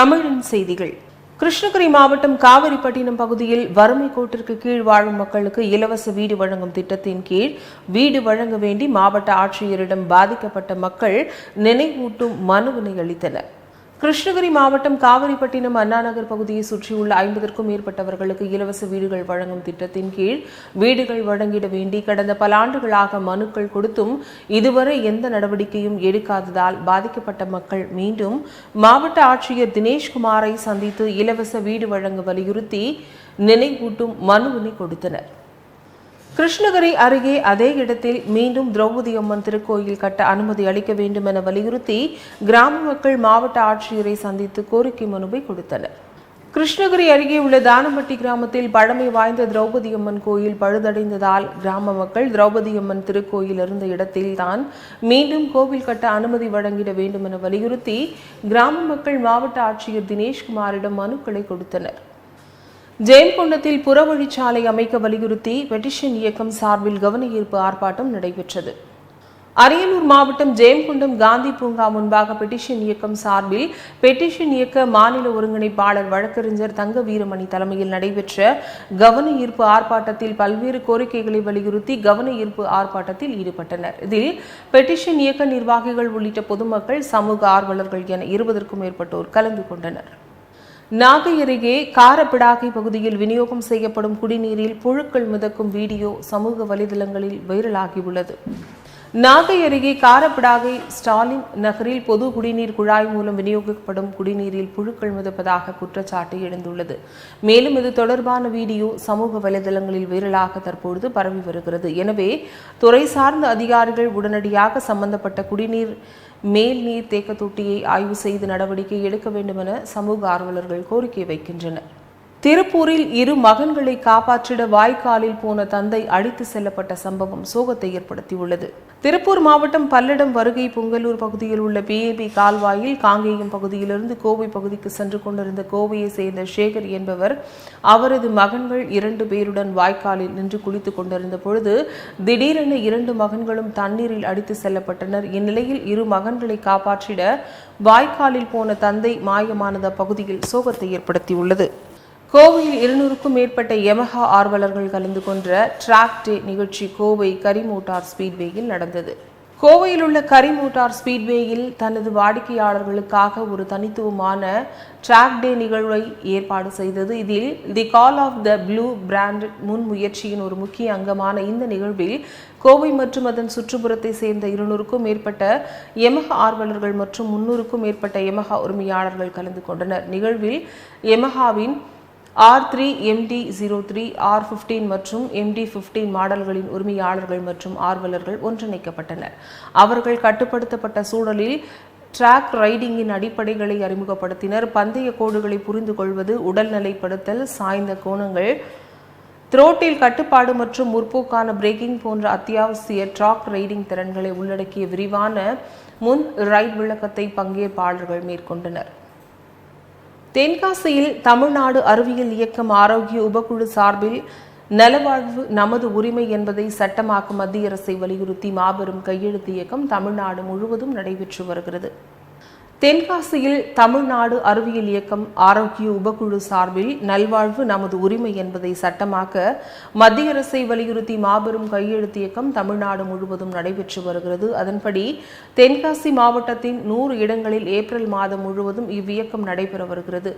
தமிழின் செய்திகள். கிருஷ்ணகிரி மாவட்டம் காவிரிப்பட்டினம் பகுதியில் வறுமை கோட்டிற்கு கீழ் வாழும் மக்களுக்கு இலவச வீடு வழங்கும் திட்டத்தின் கீழ் வீடு வழங்க வேண்டி மாவட்ட ஆட்சியரிடம் பாதிக்கப்பட்ட மக்கள் நினைவூட்டும் மனுவினை அளித்தனர். கிருஷ்ணகிரி மாவட்டம் காவிரிப்பட்டினம் அண்ணாநகர் பகுதியை சுற்றியுள்ள ஐம்பதற்கும் மேற்பட்டவர்களுக்கு இலவச வீடுகள் வழங்கும் திட்டத்தின் கீழ் வீடுகள் வழங்கிட வேண்டி கடந்த பல ஆண்டுகளாக மனுக்கள் கொடுத்தும் இதுவரை எந்த நடவடிக்கையும் எடுக்காததால் பாதிக்கப்பட்ட மக்கள் மீண்டும் மாவட்ட ஆட்சியர் தினேஷ்குமாரை சந்தித்து இலவச வீடு வழங்க வலியுறுத்தி நினைவூட்டும் மனுவினை கொடுத்தனர். கிருஷ்ணகிரி அருகே அதே இடத்தில் மீண்டும் திரௌபதி அம்மன் திருக்கோயில் கட்ட அனுமதி அளிக்க வேண்டும் என வலியுறுத்தி கிராம மக்கள் மாவட்ட ஆட்சியரை சந்தித்து கோரிக்கை மனுவை கொடுத்தனர். கிருஷ்ணகிரி அருகே உள்ள தானம்பட்டி கிராமத்தில் பழமை வாய்ந்த திரௌபதி அம்மன் கோயில் பழுதடைந்ததால் கிராம மக்கள் திரௌபதி அம்மன் திருக்கோயில் இருந்த இடத்தில் தான் மீண்டும் கோவில் கட்ட அனுமதி வழங்கிட வேண்டும் என வலியுறுத்தி கிராம மக்கள் மாவட்ட ஆட்சியர் தினேஷ்குமாரிடம் மனுக்களை கொடுத்தனர். ஜெயங்கொண்டத்தில் புறவழிச்சாலை அமைக்க வலியுறுத்தி பெட்டிஷன் இயக்கம் சார்பில் கவன ஈர்ப்பு ஆர்ப்பாட்டம் நடைபெற்றது. அரியலூர் மாவட்டம் ஜெயங்கொண்டம் காந்தி பூங்கா முன்பாக பெட்டிஷன் இயக்கம் சார்பில் பெட்டிஷன் இயக்க மாநில ஒருங்கிணைப்பாளர் வழக்கறிஞர் தங்க வீரமணி தலைமையில் நடைபெற்ற கவன ஈர்ப்பு ஆர்ப்பாட்டத்தில் பல்வேறு கோரிக்கைகளை வலியுறுத்தி கவன ஈர்ப்பு ஆர்ப்பாட்டத்தில் ஈடுபட்டனர். இதில் பெட்டிஷன் இயக்க நிர்வாகிகள் உள்ளிட்ட பொதுமக்கள் சமூக ஆர்வலர்கள் என இருபதற்கும் மேற்பட்டோர் கலந்து கொண்டனர். நாகை அருகே காரப்பிடாகை பகுதியில் விநியோகம் செய்யப்படும் குடிநீரில் புழுக்கள் மிதக்கும் வீடியோ சமூக வலைதளங்களில் வைரலாகியுள்ளது. நாகை அருகே காரப்பிடாகை ஸ்டாலின் நகரில் பொது குடிநீர் குழாய் மூலம் விநியோகிக்கப்படும் குடிநீரில் புழுக்கள் மிதப்பதாக குற்றச்சாட்டு எழுந்துள்ளது. மேலும் இது தொடர்பான வீடியோ சமூக வலைதளங்களில் வைரலாக தற்பொழுது பரவி வருகிறது. எனவே துறை சார்ந்த அதிகாரிகள் உடனடியாக சம்பந்தப்பட்ட குடிநீர் மேல் நீர் தேக்க தொட்டியை ஆய்வு செய்து நடவடிக்கை எடுக்க வேண்டுமென சமூக ஆர்வலர்கள் கோரிக்கை வைக்கின்றனர். திருப்பூரில் இரு மகன்களை காப்பாற்றிட வாய்க்காலில் போன தந்தை அடித்து செல்லப்பட்ட சம்பவம் சோகத்தை ஏற்படுத்தியுள்ளது. திருப்பூர் மாவட்டம் பல்லடம் வருகை பொங்கலூர் பகுதியில் உள்ள பிஏபி கால்வாயில் காங்கேயம் பகுதியிலிருந்து கோவை பகுதிக்கு சென்று கொண்டிருந்த கோவையை சேர்ந்த சேகர் என்பவர் அவரது மகன்கள் இரண்டு பேருடன் வாய்க்காலில் நின்று குளித்துக் கொண்டிருந்த பொழுது திடீரென இரண்டு மகன்களும் தண்ணீரில் அடித்து செல்லப்பட்டனர். இந்நிலையில் இரு மகன்களை காப்பாற்றிட வாய்க்காலில் போன தந்தை மாயமானத பகுதியில் சோகத்தை ஏற்படுத்தியுள்ளது. கோவையில் இருநூறுக்கும் மேற்பட்ட யமஹா ஆர்வலர்கள் கலந்து கொண்ட ட்ராக் டே நிகழ்ச்சி கோவை கரிமோட்டார் ஸ்பீட்வேயில் நடந்தது. கோவையில் உள்ள கரிமோட்டார் ஸ்பீட்வேயில் தனது வாடிக்கையாளர்களுக்காக ஒரு தனித்துவமான ட்ராக் டே நிகழ்வை ஏற்பாடு செய்தது. இதில் the call of the blue brand முன்முயற்சியின் ஒரு முக்கிய அங்கமான இந்த நிகழ்வில் கோவை மற்றும் அதன் சுற்றுப்புறத்தை சேர்ந்த இருநூறுக்கும் மேற்பட்ட எமக ஆர்வலர்கள் மற்றும் முன்னூறுக்கும் மேற்பட்ட எமஹா உரிமையாளர்கள் கலந்து கொண்டனர். நிகழ்வில் எமஹாவின் R three MT zero three R fifteen மற்றும் எம்டி ஃபிஃப்டீன் மாடல்களின் உரிமையாளர்கள் மற்றும் ஆர்வலர்கள் ஒன்றிணைக்கப்பட்டனர். அவர்கள் கட்டுப்படுத்தப்பட்ட சூழலில் ட்ராக் ரைடிங்கின் அடிப்படைகளை அறிமுகப்படுத்தினர். பந்தய கோடுகளை புரிந்து கொள்வது உடல்நிலைப்படுத்தல் சாய்ந்த கோணங்கள் த்ரோட்டில் கட்டுப்பாடு மற்றும் முற்போக்கான பிரேக்கிங் போன்ற அத்தியாவசிய ட்ராக் ரைடிங் திறன்களை உள்ளடக்கிய விரிவான முன் ரைட் விளக்கத்தை பங்கேற்பாளர்கள் மேற்கொண்டனர். தென்காசியில் தமிழ்நாடு அறிவியல் இயக்கம் ஆரோக்கிய உபக்குழு சார்பில் நலவாழ்வு நமது உரிமை என்பதை சட்டமாக்கும் மத்திய அரசை வலியுறுத்தி மாபெரும் கையெழுத்து இயக்கம் தமிழ்நாடு முழுவதும் நடைபெற்று வருகிறது. தென்காசியில் தமிழ்நாடு அறிவியல் இயக்கம் ஆரோக்கிய உபக்குழு சார்பில் நல்வாழ்வு நமது உரிமை என்பதை சட்டமாக்க மத்திய அரசை வலியுறுத்தி மாபெரும் கையெழுத்து இயக்கம் தமிழ்நாடு முழுவதும் நடைபெற்று வருகிறது. அதன்படி தென்காசி மாவட்டத்தின் நூறு இடங்களில் ஏப்ரல் மாதம் முழுவதும் இவ்வியக்கம் நடைபெற வருகிறது.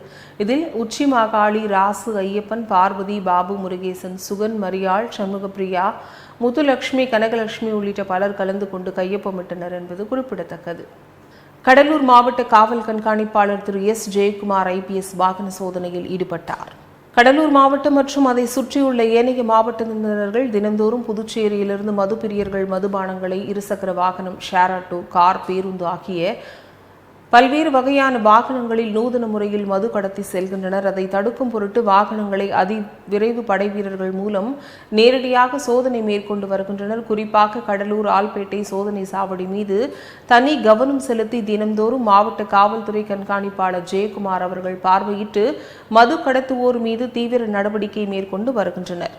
இதில் உச்சி மாகாளி ராசு ஐயப்பன் பார்வதி பாபு முருகேசன் சுகன் மரியாள் சண்முகப்பிரியா முத்துலட்சுமி கனகலட்சுமி உள்ளிட்ட பலர் கலந்து கொண்டு கையொப்பமிட்டனர் என்பது குறிப்பிடத்தக்கது. கடலூர் மாவட்ட காவல் கண்காணிப்பாளர் திரு எஸ். ஜெயக்குமார் ஐபிஎஸ் வாகன சோதனையில் ஈடுபட்டார். கடலூர் மாவட்டம் மற்றும் அதை சுற்றியுள்ள ஏனைய மாவட்டத்தினர்கள் தினந்தோறும் புதுச்சேரியிலிருந்து மதுபிரியர்கள் மதுபானங்களை இருசக்கர வாகனம் ஷேர் ஆட்டோ கார் பேருந்து ஆகிய பல்வேறு வகையான வாகனங்களில் நூதன முறையில் மது கடத்தி செல்கின்றனர். அதை தடுக்கும் பொருட்டு வாகனங்களை அதி விரைவு படை வீரர்கள் மூலம் நேரடியாக சோதனை மேற்கொண்டு வருகின்றனர். குறிப்பாக கடலூர் ஆல்பேட்டை சோதனை சாவடி மீது தனி கவனம் செலுத்தி தினந்தோறும் மாவட்ட காவல்துறை கண்காணிப்பாளர் ஜெயக்குமார் அவர்கள் பார்வையிட்டு மது கடத்துவோர் மீது தீவிர நடவடிக்கை மேற்கொண்டு வருகின்றனர்.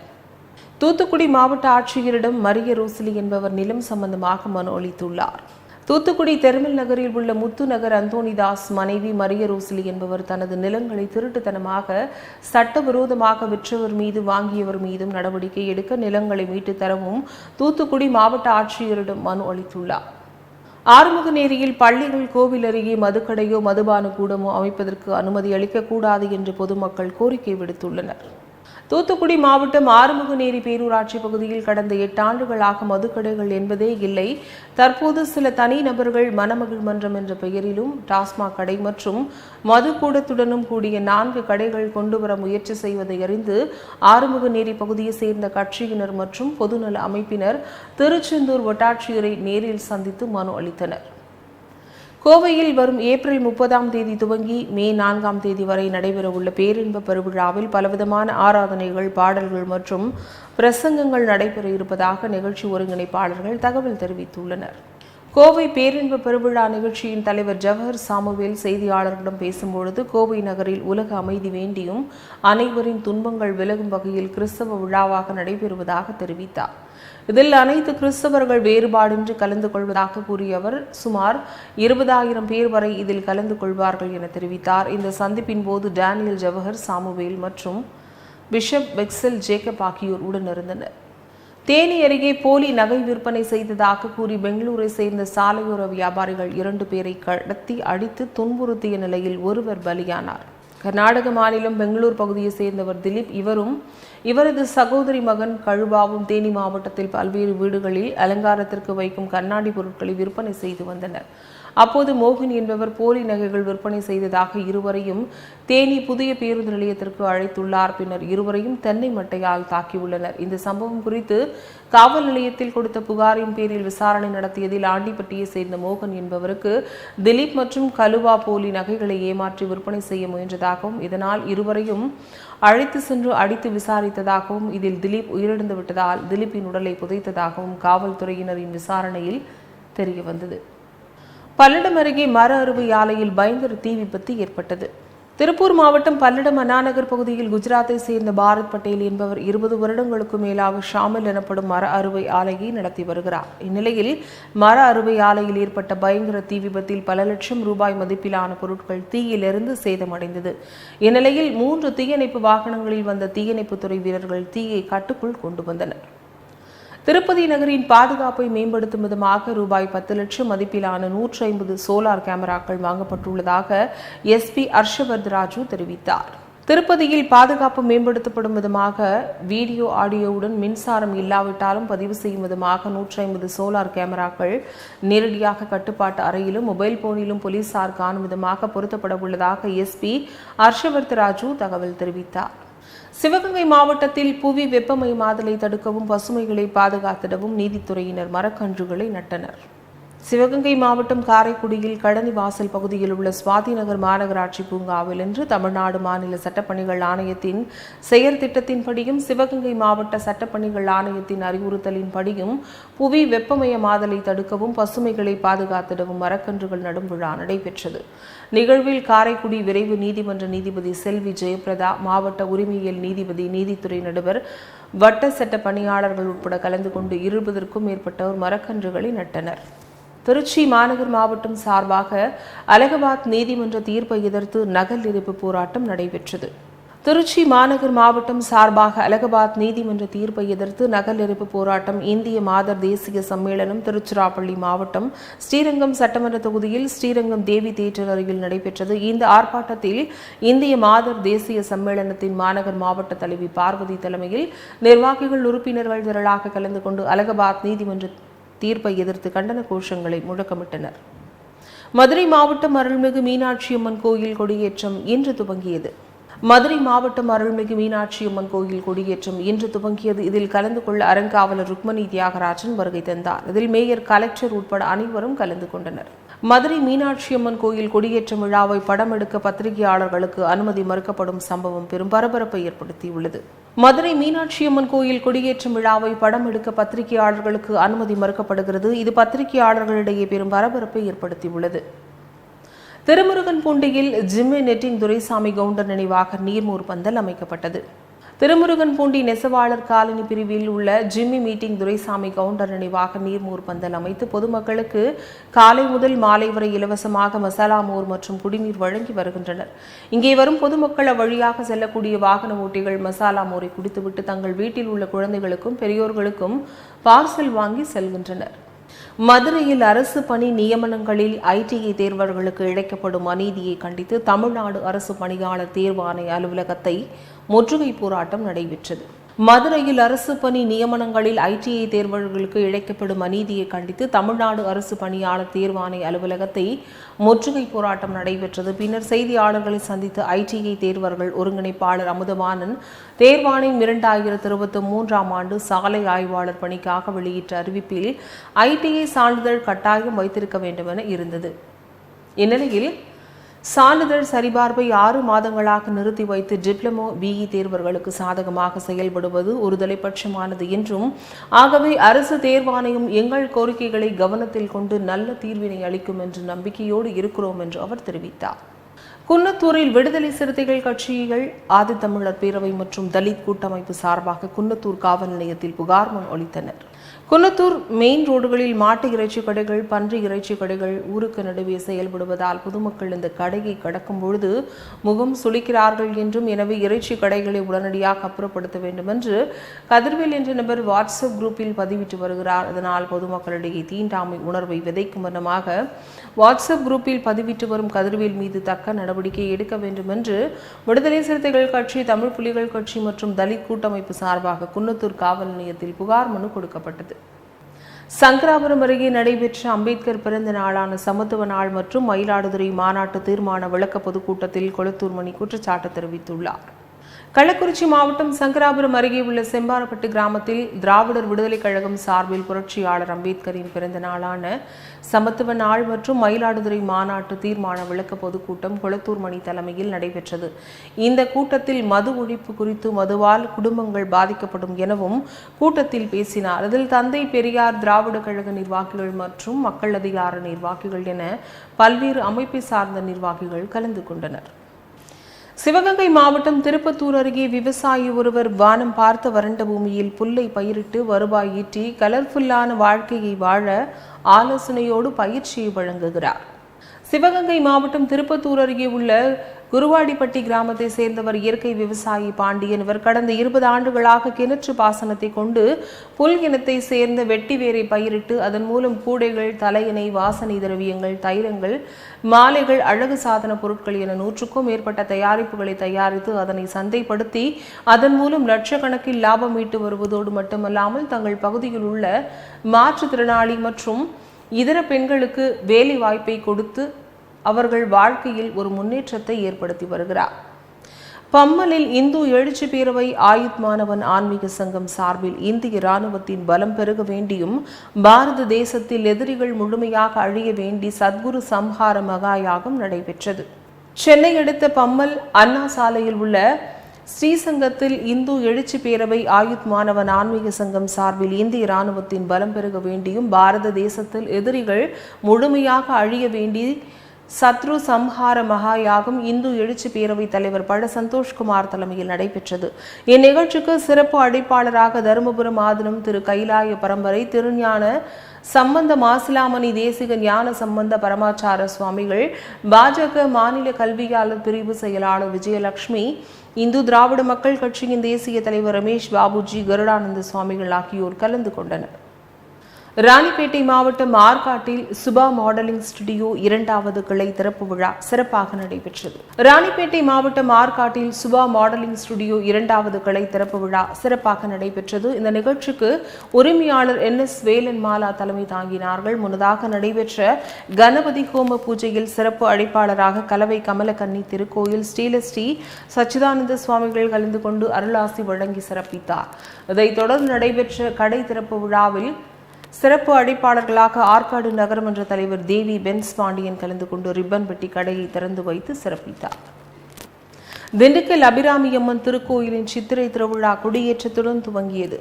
தூத்துக்குடி மாவட்ட ஆட்சியரிடம் மரிய ரோசிலி என்பவர் நிலம் சம்பந்தமாக மனு அளித்துள்ளார். தூத்துக்குடி தெருமல் நகரில் உள்ள முத்து நகர் அந்தோனிதாஸ் மனைவி மரிய ரோசிலி என்பவர் தனது நிலங்களை திருட்டுத்தனமாக சட்டவிரோதமாக விற்றவர் மீது வாங்கியவர் மீதும் நடவடிக்கை எடுக்க நிலங்களை மீட்டுத் தரவும் தூத்துக்குடி மாவட்ட ஆட்சியரிடம் மனு அளித்துள்ளார். ஆறுமுகநேரியில் பள்ளிகள் கோவில் அருகே மதுக்கடையோ மதுபான கூடமோ அமைப்பதற்கு அனுமதி அளிக்கக்கூடாது என்று பொதுமக்கள் கோரிக்கை விடுத்துள்ளனர். தூத்துக்குடி மாவட்டம் ஆறுமுகநேரி பேரூராட்சி பகுதியில் கடந்த எட்டு ஆண்டுகளாக மதுக்கடைகள் என்பதே இல்லை. தற்போது சில தனி நபர்கள் மனமகிழ் மன்றம் என்ற பெயரிலும் டாஸ்மாக் கடை மற்றும் மதுக்கூடத்துடனும் கூடிய நான்கு கடைகள் கொண்டுவர முயற்சி செய்வதை அறிந்து ஆறுமுகநேரி பகுதியை சேர்ந்த கட்சியினர் மற்றும் பொதுநல அமைப்பினர் திருச்செந்தூர் வட்டாட்சியரை நேரில் சந்தித்து மனு அளித்தனர். கோவையில் வரும் ஏப்ரல் முப்பதாம் தேதி துவங்கி மே நான்காம் தேதி வரை நடைபெறவுள்ள பேரின்ப பெருவிழாவில் பலவிதமான ஆராதனைகள் பாடல்கள் மற்றும் பிரசங்கங்கள் நடைபெற இருப்பதாக நிகழ்ச்சி ஒருங்கிணைப்பாளர்கள் தகவல் தெரிவித்துள்ளனர். கோவை பேரின்ப பெருவிழா நிகழ்ச்சியின் தலைவர் ஜவஹர் சாமுவேல் செய்தியாளர்களிடம் பேசும்பொழுது கோவை நகரில் உலக அமைதி வேண்டியும் அனைவரின் துன்பங்கள் விலகும் வகையில் கிறிஸ்தவ விழாவாக நடைபெறுவதாக தெரிவித்தார். இதில் அனைத்து கிறிஸ்தவர்கள் வேறுபாடின்றி கலந்து கொள்வதாக கூறிய அவர் சுமார் இருபதாயிரம் பேர் வரை இதில் கலந்து கொள்வார்கள் என தெரிவித்தார். இந்த சந்திப்பின் போது டேனியல் ஜவஹர் சாமுவேல் மற்றும் பிஷப் வெக்சல் ஜேக்கப் ஆகியோர் உடனிருந்தனர் தேனி அருகே போலி நகை விற்பனை செய்ததாக கூறி பெங்களூரை சேர்ந்த சாலையோர வியாபாரிகள் இரண்டு பேரை கடத்தி அடித்து துன்புறுத்திய நிலையில் ஒருவர் பலியானார். கர்நாடக மாநிலம் பெங்களூர் பகுதியை சேர்ந்தவர் திலீப். இவரும் இவரது சகோதரி மகன் கழுபாவும் தேனி மாவட்டத்தில் பல்வேறு வீடுகளில் அலங்காரத்திற்கு வைக்கும் கண்ணாடி பொருட்களை விற்பனை செய்து வந்தனர். அப்போது மோகன் என்பவர் போலி நகைகள் விற்பனை செய்ததாக இருவரையும் தேனி புதிய பேருந்து நிலையத்திற்கு அழைத்துள்ளார். பின்னர் இருவரையும் தென்னை மட்டையால் தாக்கியுள்ளனர். இந்த சம்பவம் குறித்து காவல் நிலையத்தில் கொடுத்த புகாரின் பேரில் விசாரணை நடத்தியதில் ஆண்டிப்பட்டியை சேர்ந்த மோகன் என்பவருக்கு திலீப் மற்றும் கலுவா போலி நகைகளை ஏமாற்றி விற்பனை செய்ய முயன்றதாகவும் இதனால் இருவரையும் அழைத்து சென்று அடித்து விசாரித்ததாகவும் இதில் திலீப் உயிரிழந்து விட்டதால் திலீப்பின் உடலை புதைத்ததாகவும் காவல்துறையினரின் விசாரணையில் தெரிய வந்தது. பல்லடம் அருகே மர அறுவை ஆலையில் பயங்கர தீ விபத்து ஏற்பட்டது. திருப்பூர் மாவட்டம் பல்லடம் அண்ணாநகர் பகுதியில் குஜராத்தை சேர்ந்த பாரத் பட்டேல் என்பவர் இருபது வருடங்களுக்கு மேலாக ஷாமில் எனப்படும் மர அறுவை ஆலையை நடத்தி வருகிறார். இந்நிலையில் மர அறுவை ஆலையில் ஏற்பட்ட பயங்கர தீ விபத்தில் பல லட்சம் ரூபாய் மதிப்பிலான பொருட்கள் தீயிலிருந்து சேதமடைந்தது. இந்நிலையில் மூன்று தீயணைப்பு வாகனங்களில் வந்த தீயணைப்புத்துறை வீரர்கள் தீயை கட்டுக்குள் கொண்டு வந்தனர். திருப்பதி நகரின் பாதுகாப்பை மேம்படுத்தும் விதமாக ரூபாய் பத்து லட்சம் மதிப்பிலான நூற்றி ஐம்பது சோலார் கேமராக்கள் வாங்கப்பட்டுள்ளதாக எஸ்பி ஹர்ஷவர்த் ராஜு தெரிவித்தார். திருப்பதியில் பாதுகாப்பு மேம்படுத்தப்படும் விதமாக வீடியோ ஆடியோவுடன் மின்சாரம் இல்லாவிட்டாலும் பதிவு செய்யும் விதமாக நூற்றி ஐம்பது சோலார் கேமராக்கள் நேரடியாக கட்டுப்பாட்டு அறையிலும் மொபைல் போனிலும் போலீசார் காணும் விதமாக பொருத்தப்பட உள்ளதாக எஸ்பி ஹர்ஷவர்த் ராஜு தகவல் தெரிவித்தார். சிவகங்கை மாவட்டத்தில் புவி வெப்பமயமாதலை தடுக்கவும் பசுமைகளை பாதுகாத்திடவும் நீதித்துறையினர் மரக்கன்றுகளை நட்டனர். சிவகங்கை மாவட்டம் காரைக்குடியில் கடனி வாசல் பகுதியில் உள்ள சுவாதி நகர் மாநகராட்சி பூங்காவில் இன்று தமிழ்நாடு மாநில சட்டப்பணிகள் ஆணையத்தின் செயற்திட்டத்தின்படியும் சிவகங்கை மாவட்ட சட்டப்பணிகள் ஆணையத்தின் அறிவுறுத்தலின்படியும் புவி வெப்பமயமாதலை தடுக்கவும் பசுமைகளை பாதுகாத்திடவும் மரக்கன்றுகள் நடும் விழா நடைபெற்றது. நிகழ்வில் காரைக்குடி விரைவு நீதிமன்ற நீதிபதி செல்வி ஜெயபிரதா மாவட்ட உரிமையியல் நீதிபதி நீதித்துறை நடுவர் வட்ட சட்ட பணியாளர்கள் உட்பட கலந்து கொண்டு இருபதற்கும் மேற்பட்டோர் மரக்கன்றுகளை நட்டனர். திருச்சி மாநகர் மாவட்டம் சார்பாக அலகாபாத் நீதிமன்ற தீர்ப்பை எதிர்த்து நகல் எரிப்பு போராட்டம் நடைபெற்றது. திருச்சி மாநகர் மாவட்டம் சார்பாக அலகாபாத் நீதிமன்ற தீர்ப்பை எதிர்த்து நகல் எரிப்பு போராட்டம் இந்திய மாதர் தேசிய சம்மேளனம் திருச்சிராப்பள்ளி மாவட்டம் ஸ்ரீரங்கம் சட்டமன்ற தொகுதியில் ஸ்ரீரங்கம் தேவி தேட்டர் அருகில் நடைபெற்றது. இந்த ஆர்ப்பாட்டத்தில் இந்திய மாதர் தேசிய சம்மேளனத்தின் மாநகர் மாவட்ட தலைவி பார்வதி தலைமையில் நிர்வாகிகள் உறுப்பினர்கள் திரளாக கலந்து கொண்டு அலகாபாத் நீதிமன்ற தீர்ப்பை எதிர்த்து கண்டன கோஷங்களை முழக்கமிட்டனர். மதுரை மாவட்டம் அருள்மிகு மீனாட்சியம்மன் கோயில் கொடியேற்றம் இன்று துவங்கியது. மதுரை மாவட்டம் அருள்மிகு மீனாட்சியம்மன் கோயில் கொடியேற்றம் இன்று துவங்கியது. இதில் கலந்து கொள்ள அறங்காவலர் ருக்மணி தியாகராஜன் வருகை தந்தார். இதில் மேயர் கலெக்டர் உட்பட அனைவரும் கலந்து கொண்டனர். மதுரை மீனாட்சியம்மன் கோயில் கொடியேற்றம் விழாவை படம் எடுக்க பத்திரிகையாளர்களுக்கு அனுமதி மறுக்கப்படும் சம்பவம் பெரும் பரபரப்பை ஏற்படுத்தியுள்ளது. மதுரை மீனாட்சியம்மன் கோயில் கொடியேற்றம் விழாவை படம் எடுக்க பத்திரிகையாளர்களுக்கு அனுமதி மறுக்கப்படுகிறது. இது பத்திரிகையாளர்களிடையே பெரும் பரபரப்பை ஏற்படுத்தியுள்ளது. திருமுருகன் பூண்டியில் ஜிம்மி நெட்டிங் துரைசாமி கவுண்டர் நினைவாக நீர்மூர் பந்தல் அமைக்கப்பட்டது. திருமுருகன் பூண்டி நெசவாளர் காலனி பிரிவில் உள்ள ஜிம்மி மீட்டிங் துரைசாமி கவுண்டர் நினைவாக நீர்மூர் பந்தல் அமைத்து பொதுமக்களுக்கு காலை முதல் மாலை வரை இலவசமாக மசாலா மோர் மற்றும் குடிநீர் வழங்கி வருகின்றனர். இங்கே வரும் பொதுமக்கள் வழியாக செல்லக்கூடிய வாகன ஓட்டிகள் மசாலா மோரை குடித்துவிட்டு தங்கள் வீட்டில் உள்ள குழந்தைகளுக்கும் பெரியோர்களுக்கும் பார்சல் வாங்கி செல்கின்றனர். மதுரையில் அரசு பணி நியமனங்களில் ஐடிஐ தேர்வர்களுக்கு இழைக்கப்படும் அநீதியை கண்டித்து தமிழ்நாடு அரசு பணியாளர் தேர்வாணைய அலுவலகத்தை முற்றுகை போராட்டம் நடைபெற்றது. மதுரையில் அரசு பணி நியமனங்களில் ஐடிஐ தேர்வர்களுக்கு இழைக்கப்படும் அநீதியை கண்டித்து தமிழ்நாடு அரசு பணியாளர் தேர்வாணைய அலுவலகத்தை முற்றுகை போராட்டம் நடைபெற்றது. பின்னர் செய்தியாளர்களை சந்தித்து ஐடிஐ தேர்வர்கள் ஒருங்கிணைப்பாளர் அமுதமானன் தேர்வாணையம் இரண்டாயிரத்தி இருபத்தி மூன்றாம் ஆண்டு சாலை ஆய்வாளர் பணிக்காக வெளியிட்ட அறிவிப்பில் ஐடிஐ சான்றிதழ் கட்டாயம் வைத்திருக்க வேண்டுமென இருந்தது. இந்நிலையில் சான்றிதழ் சரிபார்ப்பை ஆறு மாதங்களாக நிறுத்தி வைத்து டிப்ளமோ பிஇ தேர்வர்களுக்கு சாதகமாக செயல்படுவது ஒருதலைபட்சமானது என்றும் ஆகவே அரசு தேர்வாணையம் எங்கள் கோரிக்கைகளை கவனத்தில் கொண்டு நல்ல தீர்வினை அளிக்கும் என்று நம்பிக்கையோடு இருக்கிறோம் என்று அவர் தெரிவித்தார். குன்னத்தூரில் விடுதலை சிறுத்தைகள் கட்சிகள் ஆதித்தமிழர் பேரவை மற்றும் தலித் கூட்டமைப்பு சார்பாக குன்னத்தூர் காவல் நிலையத்தில் புகார் மனு அளித்தனர். குளத்தூர் மெயின் ரோடுகளில் மாட்டு இறைச்சி கடைகள் பன்றி இறைச்சி கடைகள் ஊருக்கு நடுவே செயல்படுவதால் பொதுமக்கள் இந்த கடையை கடக்கும் பொழுது முகம் சுளிக்கிறார்கள் என்றும் எனவே இறைச்சி கடைகளை உடனடியாக அப்புறப்படுத்த வேண்டும் என்று கதிர்வேல் என்ற நபர் வாட்ஸ்அப் குரூப்பில் பதிவிட்டு வருகிறார். அதனால் பொதுமக்களிடையே தீண்டாமை உணர்வை விதைக்கும் வண்ணமாக வாட்ஸ்அப் குரூப்பில் பதிவிட்டு வரும் கதிர்வேல் மீது தக்க நடவடிக்கை எடுக்க வேண்டும் என்று விடுதலை சிறுத்தைகள் கட்சி தமிழ் புலிகள் கட்சி மற்றும் தலித் கூட்டமைப்பு சார்பாக குன்னத்தூர் காவல் நிலையத்தில் புகார் மனு கொடுக்கப்பட்டது. சங்கராபுரம் அருகே நடைபெற்ற அம்பேத்கர் பிறந்த நாளான சமத்துவ நாள் மற்றும் மயிலாடுதுறை மாநாட்டு தீர்மான விளக்க பொதுக்கூட்டத்தில் கொளத்தூர் மணி குற்றச்சாட்டு தெரிவித்துள்ளார். கள்ளக்குறிச்சி மாவட்டம் சங்கராபுரம் அருகே உள்ள செம்பாரப்பட்டு கிராமத்தில் திராவிடர் விடுதலைக் கழகம் சார்பில் புரட்சியாளர் அம்பேத்கரின் பிறந்த நாளான சமத்துவ நாள் மற்றும் மயிலாடுதுறை மாநாட்டு தீர்மான விளக்க பொதுக்கூட்டம் கொளத்தூர் மணி தலைமையில் நடைபெற்றது. இந்த கூட்டத்தில் மது ஒழிப்பு குறித்து மதுவால் குடும்பங்கள் பாதிக்கப்படும் எனவும் கூட்டத்தில் பேசினார். அதில் தந்தை பெரியார் திராவிட கழக நிர்வாகிகள் மற்றும் மக்கள் அதிகார நிர்வாகிகள் என பல்வேறு அமைப்பை சார்ந்த நிர்வாகிகள் கலந்து கொண்டனர். சிவகங்கை மாவட்டம் திருப்பத்தூர் அருகே விவசாயி ஒருவர் வானம் பார்த்த வறண்ட பூமியில் புல்லை பயிரிட்டு வருவாய் ஈட்டி கலர்ஃபுல்லான வாழ்க்கையை வாழ ஆலோசனையோடு பயிற்சியை வழங்குகிறார். சிவகங்கை மாவட்டம் திருப்பத்தூர் அருகே உள்ள குருவாடிப்பட்டி கிராமத்தை சேர்ந்தவர் இயற்கை விவசாயி பாண்டியன். இவர் கடந்த இருபது ஆண்டுகளாக கிணற்று பாசனத்தை கொண்டு புல் இனத்தை சேர்ந்த வெட்டி வேரை பயிரிட்டு அதன் மூலம் கூடைகள் தலையணை வாசனை திரவியங்கள் தைலங்கள் மாலைகள் அழகு சாதன பொருட்கள் என நூற்றுக்கும் மேற்பட்ட தயாரிப்புகளை தயாரித்து அதனை சந்தைப்படுத்தி அதன் மூலம் லட்சக்கணக்கில் லாபம் ஈட்டு வருவதோடு மட்டுமல்லாமல் தங்கள் பகுதியில் உள்ள மாற்றுத்திறனாளி மற்றும் இதர பெண்களுக்கு வேலை வாய்ப்பை கொடுத்து அவர்கள் வாழ்க்கையில் ஒரு முன்னேற்றத்தை ஏற்படுத்தி வருகிறார். பம்மலில் இந்து எழுச்சி பேரவை ஆயுத்மானவன் ஆன்மீக சங்கம் சார்பில் இந்திய இராணுவத்தின் பலம் பெருக வேண்டியும் பாரத தேசத்தில் எதிரிகள் முழுமையாக அழிய வேண்டி சத்குரு சம்ஹார மகாயாகம் நடைபெற்றது. சென்னை அடுத்த பம்மல் அண்ணா சாலையில் உள்ள ஸ்ரீசங்கத்தில் இந்து எழுச்சி பேரவை ஆயுத் மாணவன் ஆன்மீக சங்கம் சார்பில் இந்திய இராணுவத்தின் பலம் பெருக வேண்டியும் பாரத தேசத்தில் எதிரிகள் முழுமையாக அழிய வேண்டி சத்ரு சம்ஹார மகாயாகம் இந்து எழுச்சி பேரவைத் தலைவர் பழ சந்தோஷ்குமார் தலைமையில் நடைபெற்றது. இந்நிகழ்ச்சிக்கு சிறப்பு அழைப்பாளராக தருமபுரம் ஆதனம் திரு கைலாய பரம்பரை திருஞான சம்பந்த மாசிலாமணி தேசிக ஞான சம்பந்த பரமாச்சார சுவாமிகள் பாஜக மாநில கல்வியாளர் பிரிவு செயலாளர் விஜயலட்சுமி இந்து திராவிட மக்கள் கட்சியின் தேசிய தலைவர் ரமேஷ் பாபுஜி கருடானந்த சுவாமிகள் ஆகியோர் கலந்து கொண்டனர். ராணிப்பேட்டை மாவட்டம் ஆற்காட்டில் சுபா மாடலிங் ஸ்டுடியோ இரண்டாவது கிளை திறப்பு விழா சிறப்பாக நடைபெற்றது. ராணிப்பேட்டை மாவட்டம் ஆற்காட்டில் சுபா மாடலிங் ஸ்டுடியோ இரண்டாவது கிளை திறப்பு விழா சிறப்பாக நடைபெற்றது. இந்த நிகழ்ச்சிக்கு உரிமையாளர் என் எஸ் வேலன் மாலா தலைமை தாங்கினார்கள். முன்னதாக நடைபெற்ற கணபதி ஹோம பூஜையில் சிறப்பு அழைப்பாளராக கலவை கமலக்கன்னி திருக்கோயில் ஸ்ரீலஸ்ரீ சச்சிதானந்த சுவாமிகள் கலந்து கொண்டு அருளாசி வழங்கி சிறப்பித்தார். இதைத் தொடர்ந்து நடைபெற்ற கடை திறப்பு விழாவில் சிறப்பு அழைப்பாளர்களாக ஆற்காடு நகரமன்ற தலைவர் தேவி பென்ஸ் பாண்டியன் கலந்து கொண்டு ரிப்பன் பெட்டி கடையை திறந்து வைத்து சிறப்பித்தார். திண்டுக்கல் அபிராமியம்மன் திருக்கோயிலின் சித்திரை திருவிழா கொடியேற்றத்துடன் துவங்கியது.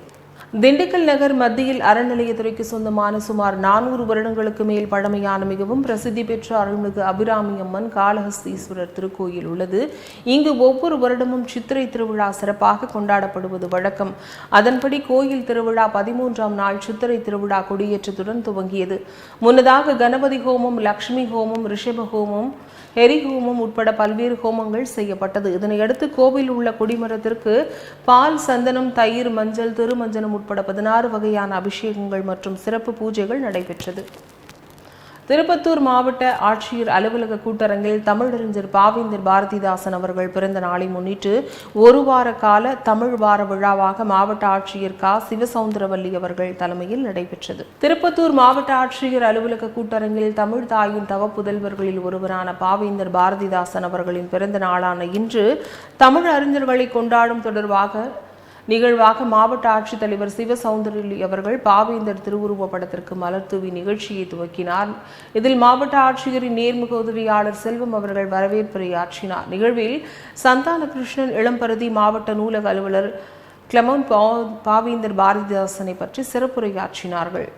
திண்டுக்கல் நகர் மத்தியில் அறநிலையத்துறைக்கு சொந்தமான சுமார் நானூறு வருடங்களுக்கு மேல் பழமையான மிகவும் பிரசித்தி பெற்ற அருள்மிகு அபிராமி அம்மன் காளஹஸ்தீஸ்வரர் திருக்கோயில் உள்ளது. இங்கு ஒவ்வொரு வருடமும் சித்திரை திருவிழா சிறப்பாக கொண்டாடப்படுவது வழக்கம். அதன்படி கோயில் திருவிழா பதிமூன்றாம் நாள் சித்திரை திருவிழா கொடியேற்றத்துடன் துவங்கியது. முன்னதாக கணபதி ஹோமம் லக்ஷ்மி ஹோமம் ரிஷப ஹோமம் எரி ஹோமம் உட்பட பல்வேறு ஹோமங்கள் செய்யப்பட்டது. இதனையடுத்து கோவில் உள்ள கொடிமரத்திற்கு பால் சந்தனம் தயிர் மஞ்சள் திருமஞ்சனம் உட்பட பதினாறு வகையான அபிஷேகங்கள் மற்றும் சிறப்பு பூஜைகள் நடைபெற்றது. திருப்பத்தூர் மாவட்ட ஆட்சியர் அலுவலக கூட்டரங்கில் தமிழறிஞர் பாவேந்தர் பாரதிதாசன் அவர்கள் பிறந்த நாளை முன்னிட்டு ஒரு வார கால தமிழ் வார விழாவாக மாவட்ட ஆட்சியர் கா. சிவசவுந்தரவல்லி அவர்கள் தலைமையில் நடைபெற்றது. திருப்பத்தூர் மாவட்ட ஆட்சியர் அலுவலக கூட்டரங்கில் தமிழ் தாயின் தவ புதல்வர்களில் ஒருவரான பாவேந்தர் பாரதிதாசன் அவர்களின் பிறந்த நாளான இன்று தமிழ் அறிஞர்களை கொண்டாடும் தொடர்பாக நிகழ்வாக மாவட்ட ஆட்சித்தலைவர் சிவசவுந்தரலி அவர்கள் பாவேந்தர் திருவுருவ படத்திற்கு மலர் தூவி நிகழ்ச்சியை துவக்கினார். இதில் மாவட்ட ஆட்சியரின் நேர்முக உதவியாளர் செல்வம் அவர்கள் வரவேற்புரையாற்றினார். நிகழ்வில் சந்தான கிருஷ்ணன் இளம்பரதி மாவட்ட நூலக அலுவலர் கிளமன் பாவேந்தர் பாரதிதாசனை பற்றி சிறப்புரையாற்றினார்கள்.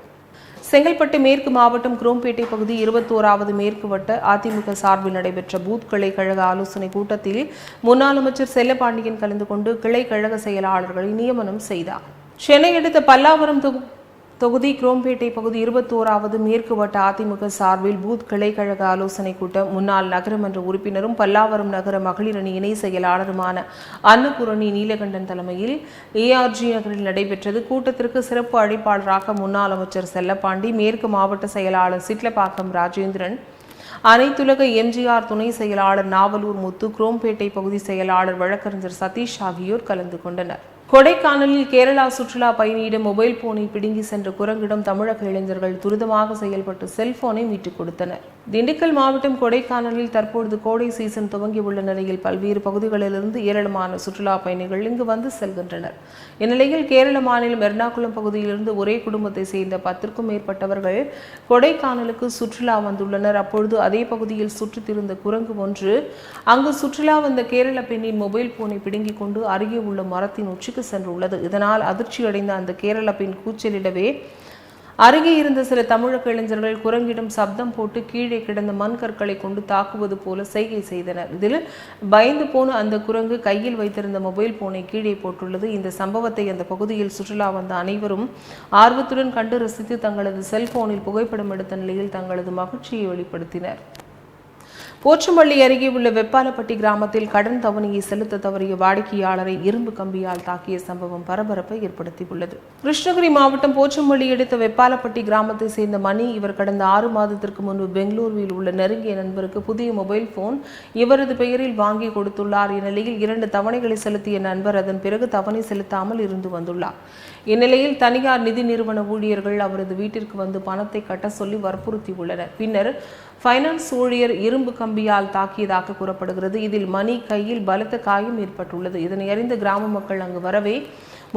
செங்கல்பட்டு மேற்கு மாவட்டம் குரோம்பேட்டை பகுதி இருபத்தோராவது மேற்கு வட்ட அதிமுக சார்பில் நடைபெற்ற பூத் கிளை கழக ஆலோசனை கூட்டத்தில் முன்னாள் அமைச்சர் செல்லப்பாண்டியன் கலந்து கொண்டு கிளை கழக செயலாளர்களை நியமனம் செய்தார். சென்னை அடுத்த பல்லாவரம் தொகுப்பு தொகுதி குரோம்பேட்டை பகுதி இருபத்தோராவது மேற்கு வட்ட அதிமுக சார்பில் பூத் கிளை கழக ஆலோசனை கூட்டம். முன்னாள் நகரமன்ற உறுப்பினரும் பல்லாவரம் நகர மகளிர் அணி இணை செயலாளருமான அன்னபூரணி நீலகண்டன் தலைமையில் ஏஆர்ஜி நகரில் நடைபெற்றது. கூட்டத்திற்கு சிறப்பு அழைப்பாளராக முன்னாள் அமைச்சர் செல்லப்பாண்டி மேற்கு மாவட்ட செயலாளர் சிட்லப்பாக்கம் ராஜேந்திரன் அனைத்துலக எம்ஜிஆர் துணை செயலாளர் நாவலூர் முத்து குரோம்பேட்டை பகுதி செயலாளர் வழக்கறிஞர் சதீஷ் ஆகியோர் கலந்து கொண்டனர். கொடைக்கானலில் கேரளா சுற்றுலா பயணியிடம் மொபைல் போனை பிடுங்கி சென்ற குரங்கிடம் தமிழக இளைஞர்கள் துரிதமாக செயல்பட்டு செல்போனை மீட்டுக் கொடுத்தனர். திண்டுக்கல் மாவட்டம் கொடைக்கானலில் தற்பொழுது கோடை சீசன் துவங்கியுள்ள நிலையில் பல்வேறு பகுதிகளிலிருந்து ஏராளமான சுற்றுலா பயணிகள் இங்கு வந்து செல்கின்றனர். இந்நிலையில் கேரள மாநிலம் எர்ணாகுளம் பகுதியிலிருந்து ஒரே குடும்பத்தை சேர்ந்த பத்திற்கும் மேற்பட்டவர்கள் கொடைக்கானலுக்கு சுற்றுலா வந்துள்ளனர். அப்பொழுது அதே பகுதியில் சுற்றித் திருந்த குரங்கு ஒன்று அங்கு சுற்றுலா வந்த கேரள பெண்ணின் மொபைல் போனை பிடுங்கிக் கொண்டு அருகே உள்ள மரத்தின் உச்சிக்கு சென்றுள்ளது. இதனால் அதிர்ச்சியடைந்த அந்த கேரள பெண் கூச்சலிடவே அருகே இருந்த சில தமிழக இளைஞர்கள் குரங்கிடம் சப்தம் போட்டு கீழே கிடந்த மண் கற்களை கொண்டு தாக்குவது போல செய்கை செய்தனர். இதில் பயந்து போன அந்த குரங்கு கையில் வைத்திருந்த மொபைல் போனை கீழே போட்டுள்ளது. இந்த சம்பவத்தை அந்த பகுதியில் சுற்றுலா வந்த அனைவரும் ஆர்வத்துடன் கண்டு ரசித்து தங்களது செல்போனில் புகைப்படம் எடுத்த நிலையில் தங்களது மகிழ்ச்சியை வெளிப்படுத்தினர். போச்சம்பள்ளி அருகே உள்ள வெப்பாலப்பட்டி கிராமத்தில் கடன் தவணையை செலுத்த தவறிய வாடிக்கையாளரை இரும்பு கம்பியால் தாக்கிய சம்பவம் பரபரப்பை ஏற்படுத்தியுள்ளது. கிருஷ்ணகிரி மாவட்டம் போச்சம்பள்ளி அடுத்த வெப்பாலப்பட்டி கிராமத்தை சேர்ந்த மணி இவர் கடந்த ஆறு மாதத்திற்கு முன்பு பெங்களூருவில் உள்ள நெருங்கிய நண்பருக்கு புதிய மொபைல் போன் இவரது பெயரில் வாங்கி கொடுத்துள்ளார் இந்நிலையில் இரண்டு தவணைகளை செலுத்திய நண்பர் அதன் பிறகு தவணை செலுத்தாமல் இருந்து வந்துள்ளார். இந்நிலையில் தனியார் நிதி நிறுவன ஊழியர்கள் அவரது வீட்டிற்கு வந்து பணத்தை கட்ட சொல்லி வற்புறுத்தியுள்ளனர். பின்னர் ஃபைனான்ஸ் ஊழியர் இரும்பு கம்பியால் தாக்கியதாக கூறப்படுகிறது. இதில் மணி கையில் பலத்த காயம் ஏற்பட்டுள்ளது. இதனை அறிந்த கிராம மக்கள் அங்கு வரவே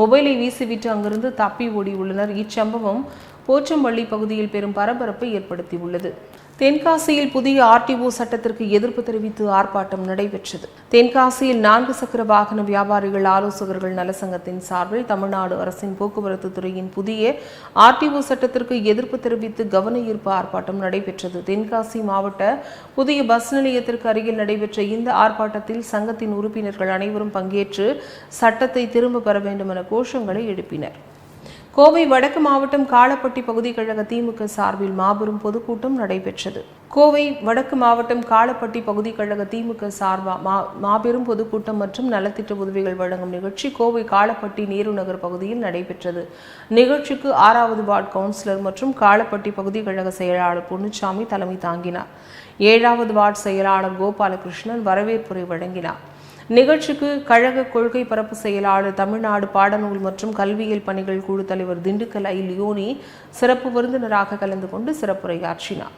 மொபைலை வீசிவிட்டு அங்கிருந்து தப்பி ஓடியுள்ளனர் இச்சம்பவம் போச்சம்பள்ளி பகுதியில் பெரும் பரபரப்பை ஏற்படுத்தியுள்ளது. தென்காசியில் புதிய ஆர்டிஓ சட்டத்திற்கு எதிர்ப்பு தெரிவித்து ஆர்ப்பாட்டம் நடைபெற்றது. தென்காசியில் நான்கு சக்கர வாகன வியாபாரிகள் ஆலோசகர்கள் நலசங்கத்தின் சார்பில் தமிழ்நாடு அரசின் போக்குவரத்து துறையின் புதிய ஆர்டிஓ சட்டத்திற்கு எதிர்ப்பு தெரிவித்து கவன ஈர்ப்பு ஆர்ப்பாட்டம் நடைபெற்றது. தென்காசி மாவட்ட புதிய பஸ் நிலையத்திற்கு அருகில் நடைபெற்ற இந்த ஆர்ப்பாட்டத்தில் சங்கத்தின் உறுப்பினர்கள் அனைவரும் பங்கேற்று சட்டத்தை திரும்ப பெற வேண்டும் என கோஷங்களை எழுப்பினர். கோவை வடக்கு மாவட்டம் காலப்பட்டி பகுதி கழக திமுக சார்பில் மாபெரும் பொதுக்கூட்டம் நடைபெற்றது. கோவை வடக்கு மாவட்டம் காளப்பட்டி பகுதி கழக திமுக சார்பா மா மாபெரும் பொதுக்கூட்டம் மற்றும் நலத்திட்ட உதவிகள் வழங்கும் நிகழ்ச்சி கோவை காளப்பட்டி நேரு நகர் பகுதியில் நடைபெற்றது. நிகழ்ச்சிக்கு ஆறாவது வார்டு கவுன்சிலர் மற்றும் காளப்பட்டி பகுதி கழக செயலாளர் பொன்னுச்சாமி தலைமை தாங்கினார். ஏழாவது வார்டு செயலாளர் கோபாலகிருஷ்ணன் வரவேற்புரை வழங்கினார். நிகழ்ச்சிக்கு கழக கொள்கை பரப்பு செயலாளர் தமிழ்நாடு பாடநூல் மற்றும் கல்வியியல் பணிகள் குழு தலைவர் திண்டுக்கல் ஐ. லியோனி சிறப்பு விருந்தினராக கலந்து கொண்டு சிறப்புரையாற்றினார்.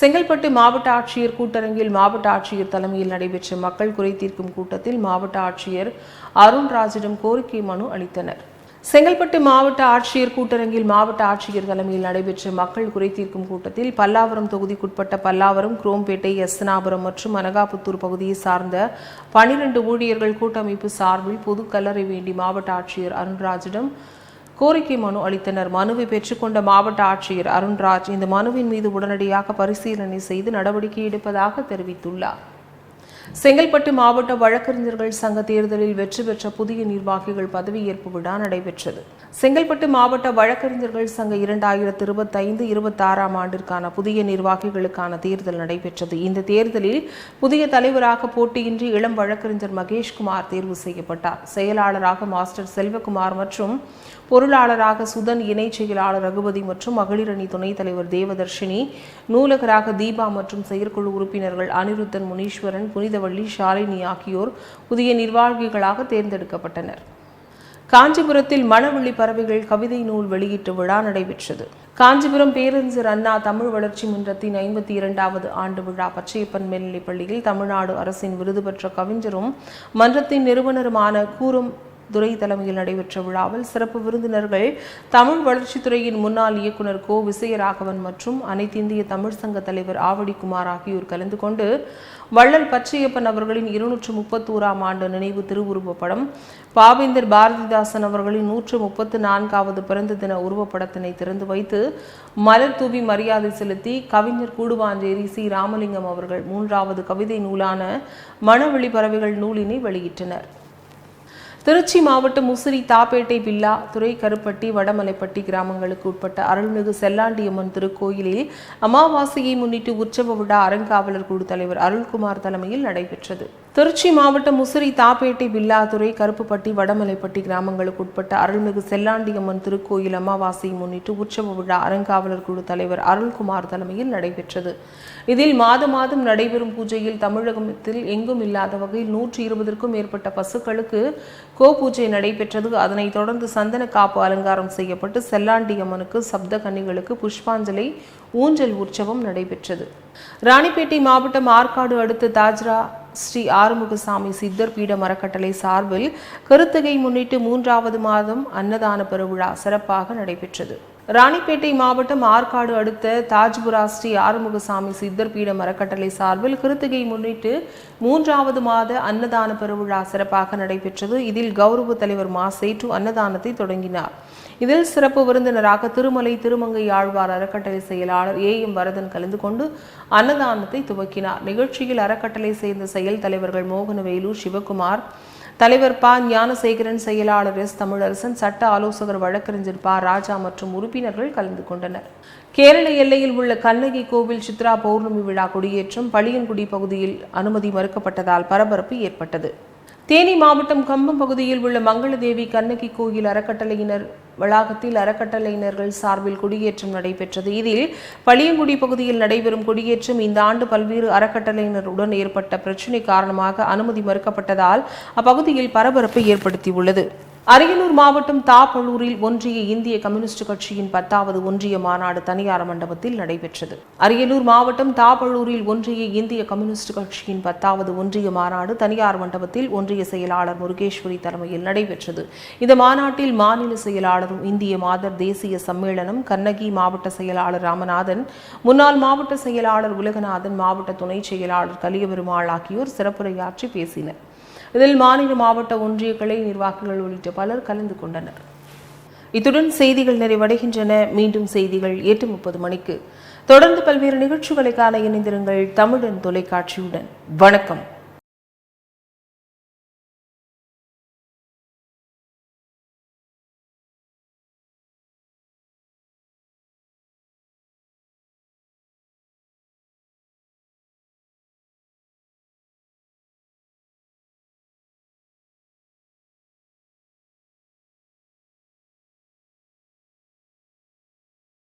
செங்கல்பட்டு மாவட்ட ஆட்சியர் கூட்டரங்கில் மாவட்ட ஆட்சியர் தலைமையில் நடைபெற்ற மக்கள் குறை தீர்க்கும் கூட்டத்தில் மாவட்ட ஆட்சியர் அருண்ராஜிடம் கோரிக்கை மனு அளித்தனர். செங்கல்பட்டு மாவட்ட ஆட்சியர் கூட்டரங்கில் மாவட்ட ஆட்சியர் தலைமையில் நடைபெற்ற மக்கள் குறைதீர்க்கும் கூட்டத்தில் பல்லாவரம் தொகுதிக்குட்பட்ட பல்லாவரம் குரோம்பேட்டை எஸ்னாபுரம் மற்றும் அனகாபுத்தூர் பகுதியை சார்ந்த பனிரெண்டு ஊழியர்கள் கூட்டமைப்பு சார்பில் பொது கல்லறை வேண்டி மாவட்ட ஆட்சியர் அருண்ராஜிடம் கோரிக்கை மனு அளித்தனர். மனுவை பெற்றுக்கொண்ட மாவட்ட ஆட்சியர் அருண்ராஜ் இந்த மனுவின் மீது உடனடியாக பரிசீலனை செய்து நடவடிக்கை எடுப்பதாக தெரிவித்துள்ளார். செங்கல்பட்டு மாவட்ட வழக்கறிஞர்கள் சங்க தேர்தலில் வெற்றி பெற்ற புதிய நிர்வாகிகள் பதவியேற்பு விழா நடைபெற்றது. செங்கல்பட்டு மாவட்ட வழக்கறிஞர்கள் சங்க இரண்டாயிரத்து இருபத்தைந்து இருபத்தாறாம் ஆண்டிற்கான புதிய நிர்வாகிகளுக்கான தேர்தல் நடைபெற்றது. இந்த தேர்தலில் புதிய தலைவராக போட்டியின்றி இளம் வழக்கறிஞர் மகேஷ்குமார் தேர்வு செய்யப்பட்டார். செயலாளராக மாஸ்டர் செல்வகுமார் மற்றும் பொருளாளராக சுதன் இணைச் செயலாளர் ரகுபதி மற்றும் மகளிரணி துணைத் தலைவர் தேவதர்ஷினி நூலகராக தீபா மற்றும் செயற்குழு உறுப்பினர்கள் அனிருத்தன் முனீஸ்வரன் புனித புனிதவள்ளி ஷாலினி ஆகியோர் புதிய நிர்வாகிகளாக தேர்ந்தெடுக்கப்பட்டனர். காஞ்சிபுரத்தில் மணவள்ளி பறவைகள் கவிதை நூல் வெளியீட்டு விழா நடைபெற்றது. காஞ்சிபுரம் பேரறிஞர் அண்ணா தமிழ் வளர்ச்சி மன்றத்தின் ஐம்பத்தி இரண்டாவது ஆண்டு விழா பச்சையப்பன் மேல்நிலைப் பள்ளியில் தமிழ்நாடு அரசின் விருது பெற்ற கவிஞரும் மன்றத்தின் நிறுவனருமான கூறும் துரை தலைமையில் நடைபெற்ற விழாவில் சிறப்பு விருந்தினர்கள் தமிழ் வளர்ச்சித்துறையின் முன்னாள் இயக்குனர் கோ. விசயராகவன் மற்றும் அனைத்திந்திய தமிழ் சங்க தலைவர் ஆவடிக்குமார் ஆகியோர் கலந்து கொண்டு வள்ளல் பச்சையப்பன் அவர்களின் இருநூற்று முப்பத்தோராம் ஆண்டு நினைவு திருவுருவப் படம் பாவேந்தர் பாரதிதாசன் அவர்களின் நூற்று முப்பத்து நான்காவது பிறந்த தின உருவப்படத்தினை திறந்து வைத்து மலர் தூவி மரியாதை செலுத்தி கவிஞர் கூடுவாஞ்சேரி சி. ராமலிங்கம் அவர்கள் மூன்றாவது கவிதை நூலான மனவெளி பறவைகள் நூலினை வெளியிட்டனர். திருச்சி மாவட்டம் முசிறி தாப்பேட்டை பில்லா துறை கருப்பட்டி வடமலைப்பட்டி கிராமங்களுக்கு உட்பட்ட அருள்மிகு செல்லாண்டியம்மன் திருக்கோயிலில் அமாவாசையை முன்னிட்டு உற்சவ விழா அறங்காவலர் குழு தலைவர் அருள்குமார் தலைமையில் நடைபெற்றது. திருச்சி மாவட்டம் முசிறி தாப்பேட்டை பில்லாதுறை கருப்புப்பட்டி வடமலைப்பட்டி கிராமங்களுக்கு உட்பட்ட அருள்மிகு செல்லாண்டியம்மன் திருக்கோயில் அமாவாசையை முன்னிட்டு உற்சவ விழா அறங்காவலர் குழு தலைவர் அருள்குமார் தலைமையில் நடைபெற்றது. இதில் மாதம் மாதம் நடைபெறும் பூஜையில் தமிழகத்தில் எங்கும் இல்லாத வகையில் நூற்றி இருபதற்கும் மேற்பட்ட பசுக்களுக்கு கோ பூஜை நடைபெற்றது. அதனைத் தொடர்ந்து சந்தன காப்பு அலங்காரம் செய்யப்பட்டு செல்லாண்டியம்மனுக்கு சப்த கன்னிகளுக்கு புஷ்பாஞ்சலி ஊஞ்சல் உற்சவம் நடைபெற்றது. ராணிப்பேட்டை மாவட்டம் ஆற்காடு அடுத்த தாஜ்ரா ஸ்ரீ ஆறுமுகசாமி சித்தர் பீட மரக்கட்டளை சார்பில் கருத்தகை முன்னிட்டு மூன்றாவது மாதம் அன்னதான பெருவிழா சிறப்பாக நடைபெற்றது. ராணிப்பேட்டை மாவட்டம் ஆற்காடு அடுத்த தாஜ்புரா ஸ்ரீ ஆறுமுகசாமி சித்தர் பீட மரக்கட்டளை சார்பில் கிருத்திகை முன்னிட்டு மூன்றாவது மாத அன்னதான பெருவிழா சிறப்பாக நடைபெற்றது. இதில் கௌரவ தலைவர் மா சேட்டு அன்னதானத்தை தொடங்கினார். இதில் சிறப்பு விருந்தினராக திருமலை திருமங்கை ஆழ்வார் அறக்கட்டளை செயலாளர் ஏ எம் வரதன் கலந்து கொண்டு அன்னதானத்தை துவக்கினார். நிகழ்ச்சியில் அறக்கட்டளை சேர்ந்த செயல் தலைவர்கள் மோகனவேலு சிவகுமார் தலைவர் ப ஞானசேகரன் செயலாளர் எஸ் தமிழரசன் சட்ட ஆலோசகர் வழக்கறிஞர் ப ராஜா மற்றும் உறுப்பினர்கள் கலந்து கொண்டனர். கேரள எல்லையில் உள்ள கண்ணகி கோவில் சித்ரா பௌர்ணமி விழா கொடியேற்றம் பளியன்குடி பகுதியில் அனுமதி மறுக்கப்பட்டதால் பரபரப்பு ஏற்பட்டது. தேனி மாவட்டம் கம்பம் பகுதியில் உள்ள மங்களதேவி கண்ணகி கோயில் அறக்கட்டளையினர் வளாகத்தில் அறக்கட்டளையினர்கள் சார்பில் கொடியேற்றம் நடைபெற்றது. இதில் பளியங்குடி பகுதியில் நடைபெறும் கொடியேற்றம் இந்த ஆண்டு பல்வேறு அறக்கட்டளையினருடன் ஏற்பட்ட பிரச்சினை காரணமாக அனுமதி மறுக்கப்பட்டதால் அப்பகுதியில் பரபரப்பை ஏற்படுத்தியுள்ளது. அரியலூர் மாவட்டம் தாப்பழூரில் ஒன்றிய இந்திய கம்யூனிஸ்ட் கட்சியின் பத்தாவது ஒன்றிய மாநாடு தனியார் மண்டபத்தில் நடைபெற்றது. அரியலூர் மாவட்டம் தாப்பழூரில் ஒன்றிய இந்திய கம்யூனிஸ்ட் கட்சியின் பத்தாவது ஒன்றிய மாநாடு தனியார் மண்டபத்தில் ஒன்றிய செயலாளர் முருகேஸ்வரி தலைமையில் நடைபெற்றது. இந்த மாநாட்டில் மாநில செயலாளரும் இந்திய மாதர் தேசிய சம்மேளனம் கண்ணகி மாவட்ட செயலாளர் ராமநாதன் முன்னாள் மாவட்ட செயலாளர் உலகநாதன் மாவட்ட துணை செயலாளர் கலியபெருமாள் ஆகியோர் சிறப்புரையாற்றி பேசினர். இதில் மாநில மாவட்ட ஒன்றிய கிளை நிர்வாகிகள் உள்ளிட்ட பலர் கலந்து கொண்டனர். இத்துடன் செய்திகள் நிறைவடைகின்றன. மீண்டும் செய்திகள் எட்டு முப்பது மணிக்கு. தொடர்ந்து பல்வேறு நிகழ்ச்சிகளுக்கான இணைந்திருங்கள் தமிழன் தொலைக்காட்சியுடன். வணக்கம்.